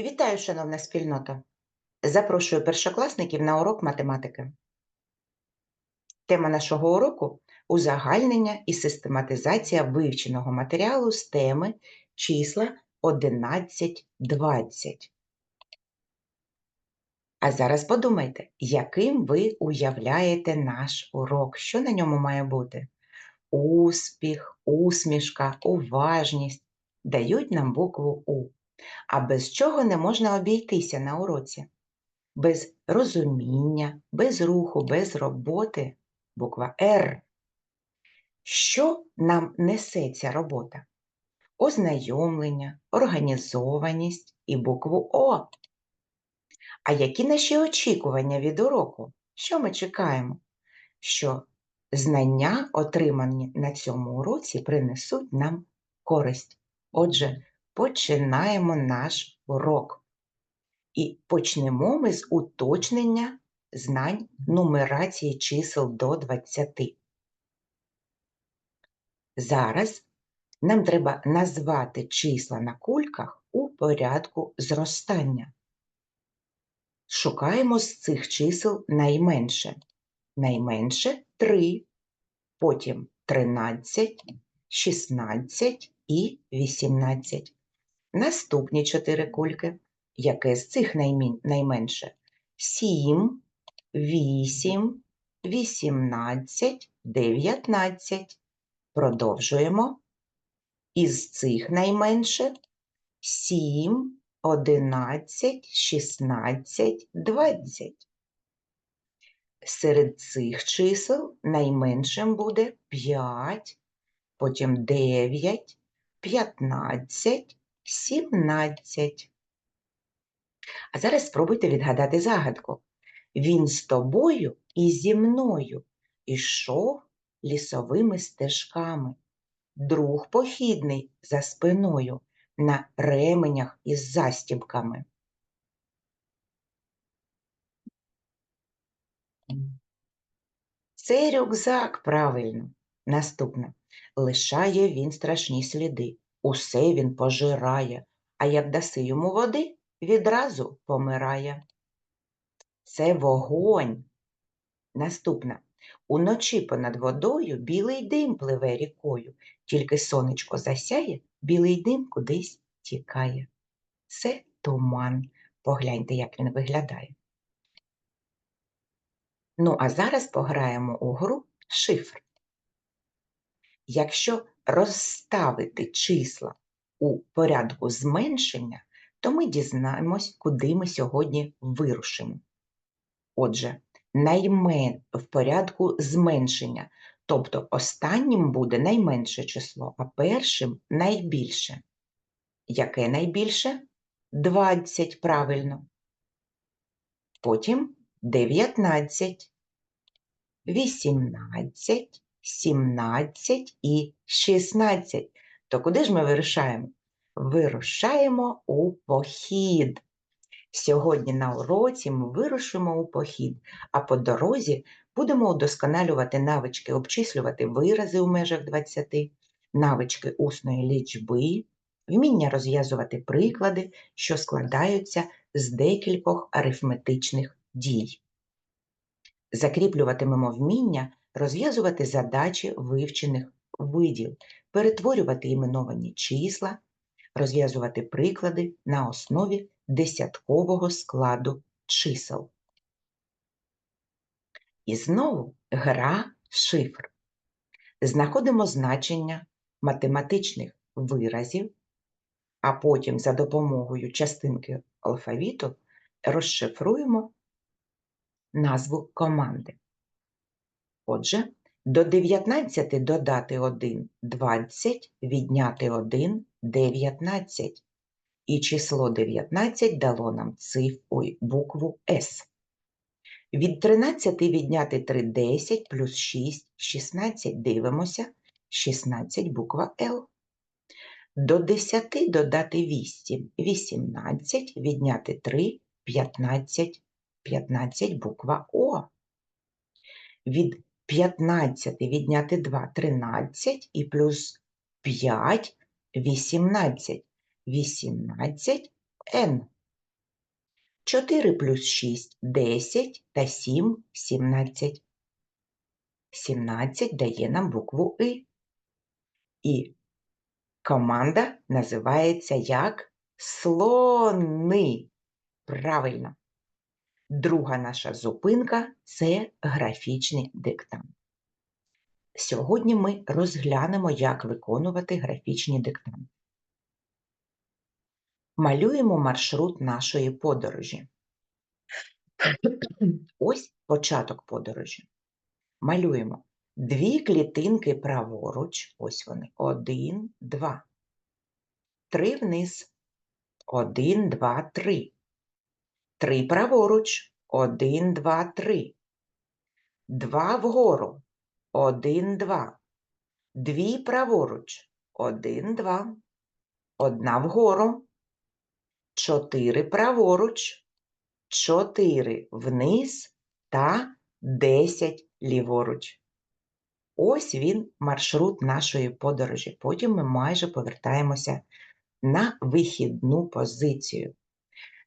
Вітаю, шановна спільнота! Запрошую першокласників на урок математики. Тема нашого уроку узагальнення і систематизація вивченого матеріалу з теми числа 11-20. А зараз подумайте, яким ви уявляєте наш урок? Що на ньому має бути? Успіх, усмішка, уважність дають нам букву У. А без чого не можна обійтися на уроці? Без розуміння, без руху, без роботи буква Р. Що нам несе ця робота? Ознайомлення, організованість і букву О. А які наші очікування від уроку? Що ми чекаємо? Що знання, отримані на цьому уроці, принесуть нам користь. Отже, починаємо наш урок. І почнемо ми з уточнення знань нумерації чисел до 20. Зараз нам треба назвати числа на кульках у порядку зростання. Шукаємо з цих чисел найменше. Найменше 3, потім 13, 16 і 18. Наступні чотири кульки. Яке з цих найменше? 7, 8, 18, 19. Продовжуємо. Із цих найменше 7, 11, 16, 20. Серед цих чисел найменшим буде 5, потім 9, 15, 17. А зараз спробуйте відгадати загадку. Він з тобою і зі мною ішов лісовими стежками. Друг похідний за спиною на ременях із застібками. Це рюкзак, правильно. Наступне. Лишає він страшні сліди. Усе він пожирає, а як даси йому води, відразу помирає. Це вогонь. Наступне. Уночі понад водою білий дим пливе рікою, тільки сонечко засяє, білий дим кудись тікає. Це туман. Погляньте, як він виглядає. Ну, а зараз пограємо у гру шифр. Якщо розставити числа у порядку зменшення, то ми дізнаємось, куди ми сьогодні вирушимо. Отже, наймен в порядку зменшення, тобто останнім буде найменше число, а першим найбільше. Яке найбільше? 20, правильно. Потім 19, 18, 17 і 16. То куди ж ми вирушаємо? Вирушаємо у похід. Сьогодні на уроці ми вирушимо у похід, а по дорозі будемо удосконалювати навички обчислювати вирази у межах 20, навички усної лічби, вміння розв'язувати приклади, що складаються з декількох арифметичних дій. Закріплюватимемо вміння розв'язувати задачі вивчених видів, перетворювати іменовані числа, розв'язувати приклади на основі десяткового складу чисел. І знову гра шифр. Знаходимо значення математичних виразів, а потім за допомогою частинки алфавіту розшифруємо назву команди. Отже, до 19 додати 1 – 20, відняти 1 – 19. І число 19 дало нам циф, ой, букву С. Від 13 відняти 3 – 10, плюс 6 – 16. Дивимося, 16 буква Л. До 10 додати 8 – 18, відняти 3 – 15, 15 буква О. Від 15 відняти 2 – 13 і плюс 5 – 18. 18 Н. 4 плюс 6 – 10 та 7 – 17. 17 дає нам букву И. І команда називається як слони. Правильно. Друга наша зупинка це графічний диктант. Сьогодні ми розглянемо, як виконувати графічні диктанти. Малюємо маршрут нашої подорожі. Ось початок подорожі. Малюємо дві клітинки праворуч, ось вони, один, два. Три вниз. Один, два, три. Три праворуч. Один, два, три. Два вгору. Один, два. Дві праворуч. Один, два. Одна вгору. Чотири праворуч. Чотири вниз та десять ліворуч. Ось він маршрут нашої подорожі. Потім ми майже повертаємося на вихідну позицію.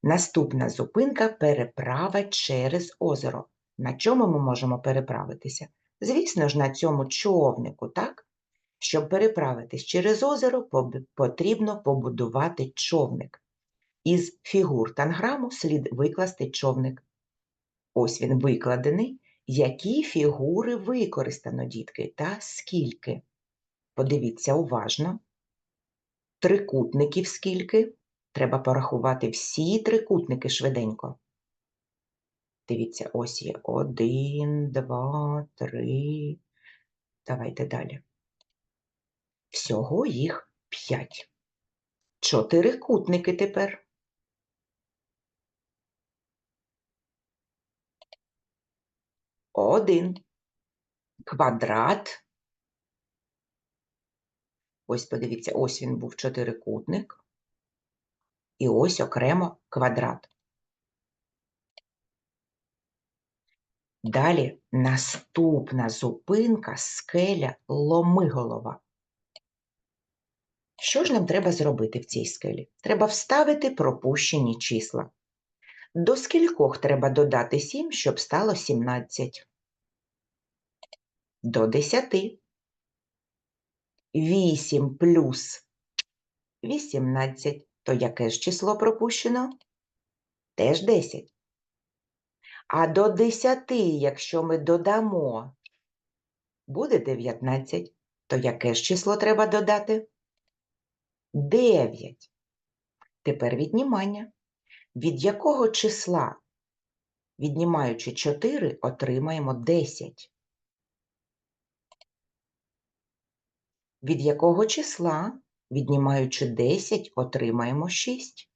Наступна зупинка переправа через озеро. На чому ми можемо переправитися? Звісно ж, на цьому човнику, так? Щоб переправитись через озеро, потрібно побудувати човник. Із фігур танграму слід викласти човник. Ось він викладений. Які фігури використано, дітки, та скільки? Подивіться уважно. Трикутників скільки? Треба порахувати всі трикутники швиденько. Дивіться, ось є один, два, три. Давайте далі. Всього їх п'ять. Чотирикутники тепер. Один. Квадрат. Ось подивіться, ось він був чотирикутник. І ось окремо квадрат. Далі наступна зупинка скеля Ломиголова. Що ж нам треба зробити в цій скелі? Треба вставити пропущені числа. До скількох треба додати 7, щоб стало 17? До 10. 8 плюс 18. То яке ж число пропущено? Теж 10. А до 10, якщо ми додамо, буде 19. То яке ж число треба додати? 9. Тепер віднімання. Від якого числа, віднімаючи 4, отримаємо 10? Від якого числа, віднімаючи 10, отримаємо 6?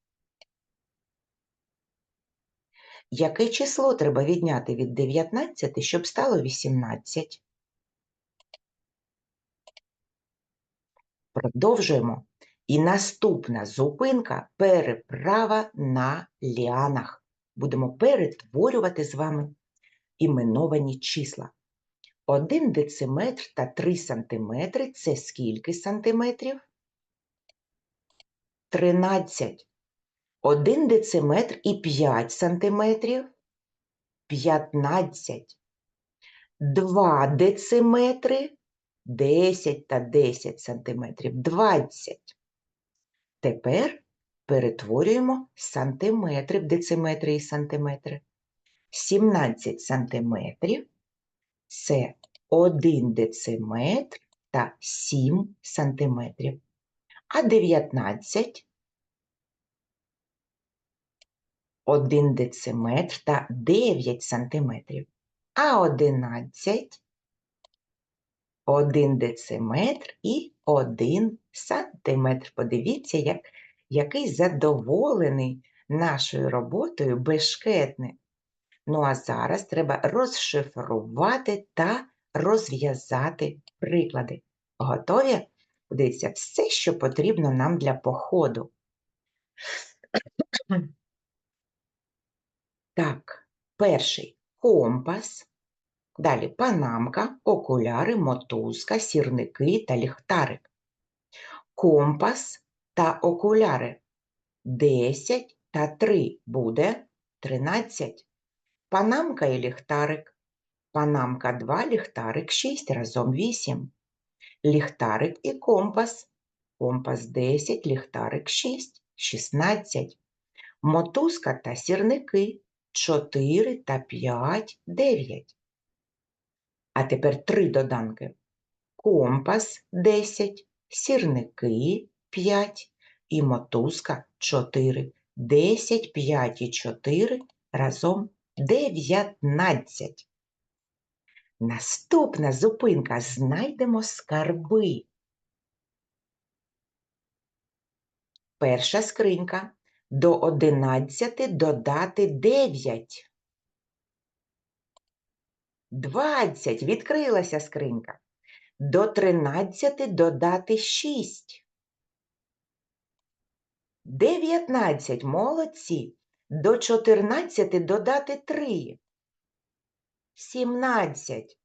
Яке число треба відняти від 19, щоб стало 18? Продовжуємо. І наступна зупинка переправа на ліанах. Будемо перетворювати з вами іменовані числа. 1 дециметр та 3 сантиметри це скільки сантиметрів? 13. 1 дециметр і 5 сантиметрів 15. 2 дециметри 10 та 10 сантиметрів 20. Тепер перетворюємо сантиметри в дециметри і сантиметри. 17 сантиметрів це 1 дециметр та 7 сантиметрів. А 19 1 дециметр та 9 сантиметрів. А 11 1 дециметр і 1 сантиметр. Подивіться, як, який задоволений нашою роботою бешкетник. Ну, а зараз треба розшифрувати та розв'язати приклади. Готові? Подивіться, все, що потрібно нам для походу. Так, перший компас, далі панамка, окуляри, мотузка, сірники та ліхтарик. Компас та окуляри 10 та 3 буде 13. Панамка і ліхтарик. Панамка 2, ліхтарик 6, разом 8. Ліхтарик і компас. Компас 10, ліхтарик 6, 16. Мотузка та сірники 4 та 5, 9. А тепер три доданки. Компас 10, сірники 5 і мотузка 4. 10, 5 і 4 разом 19. Наступна зупинка. Знайдемо скарби. Перша скринька. До 11 додати 9. 20. Відкрилася скринька. До 13 додати 6. 19. Молодці. До 14 додати 3. 17.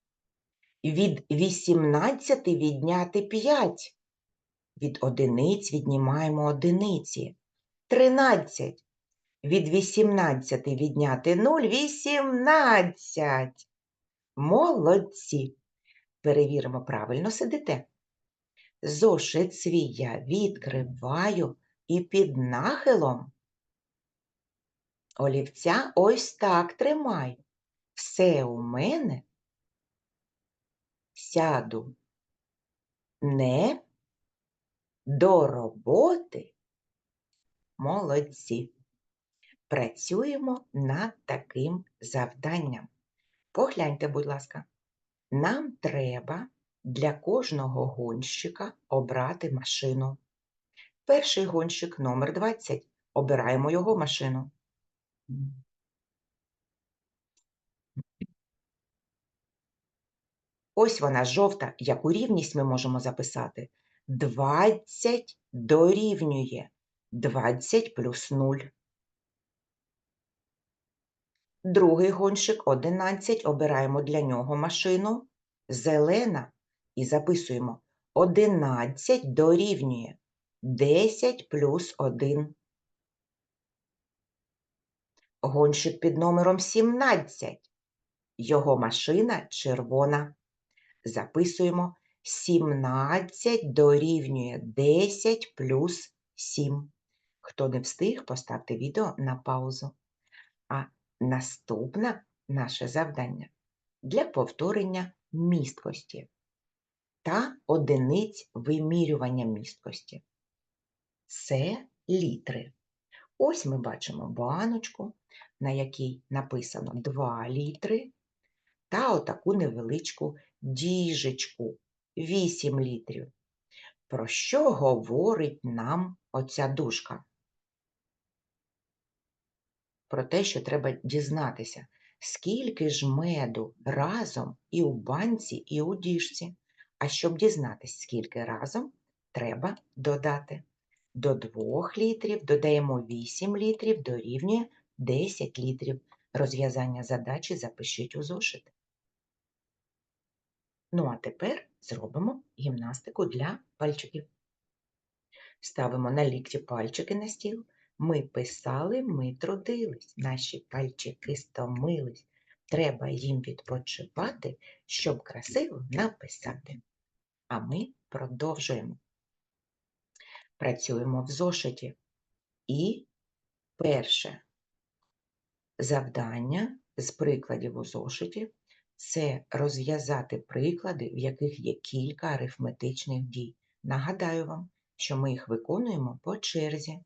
Від 18 відняти 5. Від одиниць віднімаємо одиниці. 13. Від 18 відняти 0 – 18. Молодці. Перевіримо, правильно сидите. Зошит свій я відкриваю і під нахилом. Олівця ось так тримаю. Все у мене. Сяду не до роботи. Молодці. Працюємо над таким завданням. Погляньте, будь ласка, нам треба для кожного гонщика обрати машину. Перший гонщик номер 20. Обираємо його машину. Ось вона жовта, яку рівність ми можемо записати. 20 дорівнює 20 плюс 0. Другий гонщик 11. Обираємо для нього машину. Зелена. І записуємо 11 дорівнює 10 плюс 1. Гонщик під номером 17. Його машина червона. Записуємо 17 дорівнює 10 плюс 7. Хто не встиг, поставте відео на паузу. А наступне наше завдання для повторення місткості та одиниць вимірювання місткості. Це літри. Ось ми бачимо баночку, на якій написано 2 літри, та отаку невеличку діжечку 8 літрів. Про що говорить нам оця дужка? Про те, що треба дізнатися, скільки ж меду разом і у банці, і у діжці. А щоб дізнатися, скільки разом, треба додати. До 2 літрів додаємо 8 літрів, дорівнює 10 літрів. Розв'язання задачі запишіть у зошит. Ну, а тепер зробимо гімнастику для пальчиків. Ставимо на лікті пальчики на стіл. Ми писали, ми трудились, наші пальчики стомились. Треба їм відпочивати, щоб красиво написати. А ми продовжуємо. Працюємо в зошиті. І перше завдання з прикладів у зошиті це розв'язати приклади, в яких є кілька арифметичних дій. Нагадаю вам, що ми їх виконуємо по черзі.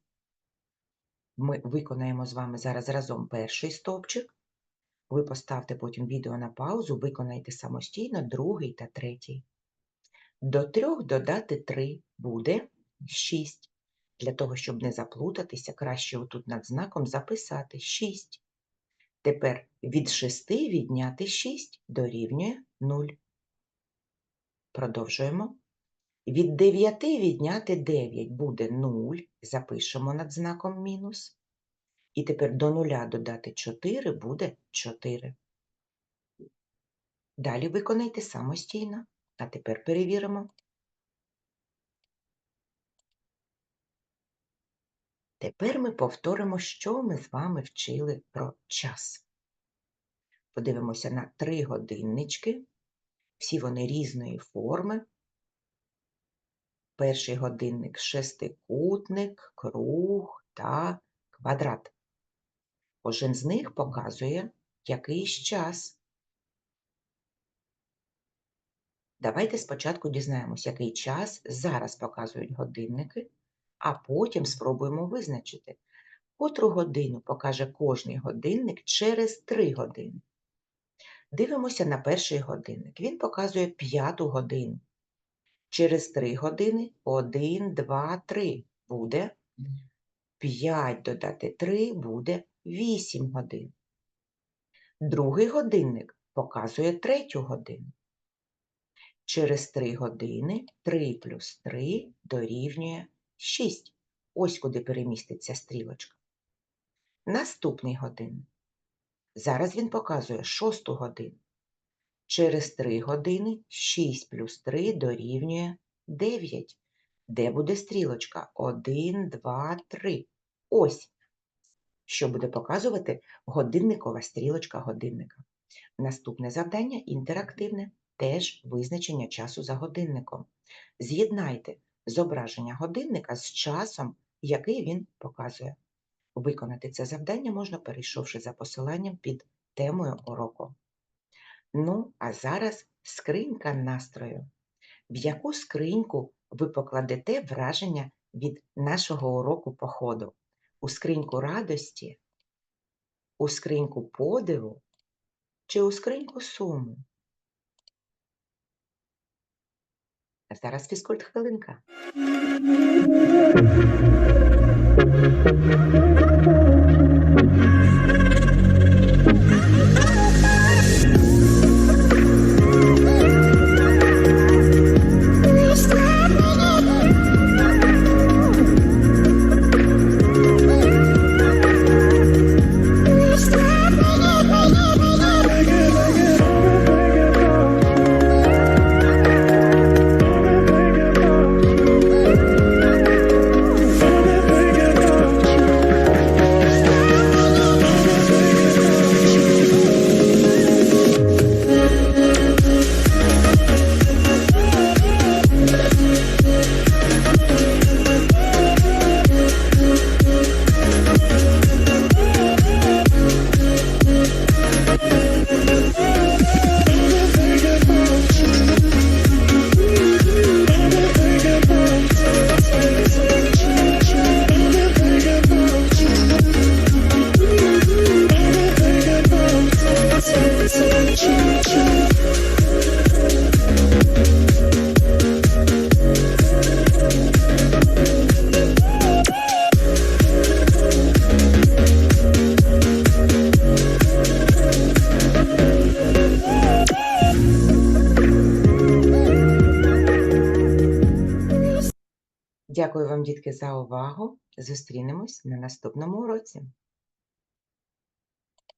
Ми виконаємо з вами зараз разом перший стовпчик. Ви поставте потім відео на паузу, виконайте самостійно другий та третій. До трьох додати 3 буде 6. Для того, щоб не заплутатися, краще отут над знаком записати 6. Тепер від 6 відняти 6 дорівнює 0. Продовжуємо. Від 9 відняти 9 буде 0, запишемо над знаком мінус. І тепер до 0 додати 4 буде 4. Далі виконайте самостійно. А тепер перевіримо. Тепер ми повторимо, що ми з вами вчили про час. Подивимося на три годиннички. Всі вони різної форми. Перший годинник шестикутник, круг та квадрат. Кожен з них показує якийсь час. Давайте спочатку дізнаємось, який час зараз показують годинники, а потім спробуємо визначити, котру годину покаже кожний годинник через 3 години. Дивимося на перший годинник. Він показує п'яту годину. Через 3 години 1, 2, 3 буде 5 додати 3 буде 8 годин. Другий годинник показує третю годину. Через 3 години 3 плюс 3 дорівнює 6. Ось куди переміститься стрілочка. Наступний годинник. Зараз він показує 6 годину. Через 3 години 6 плюс 3 дорівнює 9. Де буде стрілочка? 1, 2, 3. Ось, що буде показувати годинникова стрілочка годинника. Наступне завдання інтерактивне, теж визначення часу за годинником. З'єднайте зображення годинника з часом, який він показує. Виконати це завдання можна, перейшовши за посиланням під темою уроку. Ну, а зараз скринька настрою. В яку скриньку ви покладете враження від нашого уроку походу? У скриньку радості, у скриньку подиву чи у скриньку суму? А зараз фізкульт хвилинка. Дітки, за увагу. Зустрінемось на наступному уроці.